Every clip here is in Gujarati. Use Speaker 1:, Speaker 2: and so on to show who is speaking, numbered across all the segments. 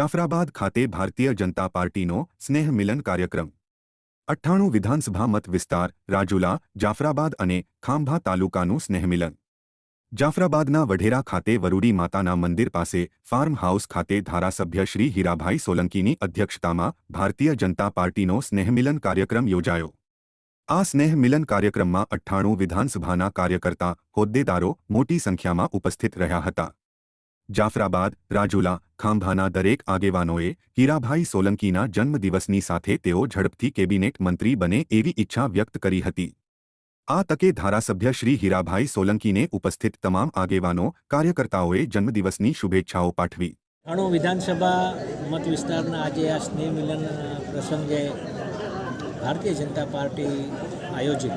Speaker 1: જાફરાબાદ ખાતે ભારતીય જનતા પાર્ટીનો સ્નેહ મિલન કાર્યક્રમ. અઠ્ઠાણું વિધાનસભા મત વિસ્તાર, રાજુલા, જાફરાબાદ અને ખાંભા તાલુકાનું સ્નેહમિલન. જાફરાબાદના વઢેરા ખાતે વરૂડી માતાના મંદિર પાસે ફાર્મ હાઉસ ખાતે ધારાસભ્ય શ્રી હીરાભાઈ સોલંકીની અધ્યક્ષતામાં ભારતીય જનતા પાર્ટીનો સ્નેહમિલન કાર્યક્રમ યોજાયો. આ સ્નેહ મિલન કાર્યક્રમમાં અઠ્ઠાણું વિધાનસભાના કાર્યકર્તા હોદ્દેદારો મોટી સંખ્યામાં ઉપસ્થિત રહ્યા હતા. જાફરાબાદ, રાજુલા, ખાંભાના દરેક આગેવાનોએ હીરાભાઈ સોલંકીના જન્મદિવસની સાથે તેઓ ઝડપથી કેબિનેટ મંત્રી બને એવી ઈચ્છા વ્યક્ત કરી હતી. આ તકે ધારાસભ્ય શ્રી હીરાભાઈ સોલંકીને ઉપસ્થિત તમામ આગેવાનો, કાર્યકર્તાઓએ જન્મદિવસની શુભેચ્છાઓ પાઠવી.
Speaker 2: અણુ વિધાનસભા મત વિસ્તારના આજે આ સ્નેહ પ્રસંગે ભારતીય જનતા પાર્ટી આયોજિત.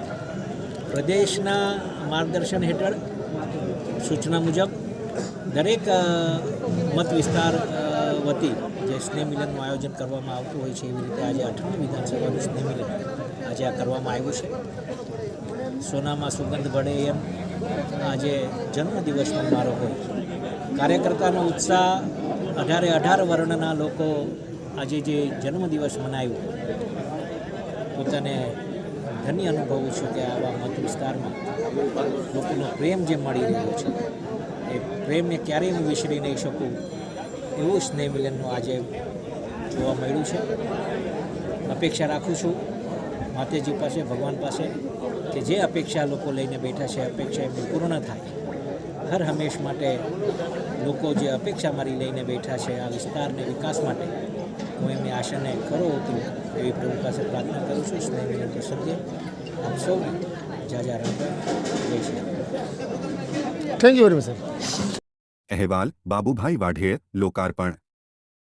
Speaker 2: પ્રદેશના માર્ગદર્શન હેઠળ સૂચના મુજબ દરેક મત વિસ્તાર વતી જે સ્નેહ મિલનનું આયોજન કરવામાં આવતું હોય છે, એવી રીતે આજે અઠ્ઠાણું વિધાનસભાનું સ્નેહ મિલન આજે આ કરવામાં આવ્યું છે. સોનામાં સુગંધ ભળે એમ આજે જન્મદિવસનો મારો હોય. કાર્યકર્તાનો ઉત્સાહ અઢારે અઢાર વર્ણના લોકો આજે જે જન્મદિવસ મનાવ્યો, પોતાને ધન્ય અનુભવું છું કે આવા મત વિસ્તારમાં લોકોનો પ્રેમ જે મળી રહ્યો છે. એ પ્રેમને ક્યારેય હું વિસરી નહીં શકું એવું સ્નેહ મિલનનું આજે જોવા મળ્યું છે. અપેક્ષા રાખું છું માતાજી પાસે, ભગવાન પાસે કે જે અપેક્ષા લોકો લઈને બેઠા છે, અપેક્ષા એમની પૂર્ણ થાય. હર હંમેશ માટે લોકો જે અપેક્ષા મારી લઈને બેઠા છે, આ વિસ્તારને વિકાસ માટે હું એમની આશાને ખરો ઉતરું એવી પ્રભુ પાસે પ્રાર્થના કરું છું સ્નેહ મિલન પ્રસંગે. આપ સૌને જાજા.
Speaker 3: Thank you very much sir
Speaker 1: અહેવાલ બાબુભાઈ વાઢેર લોકાર્પણ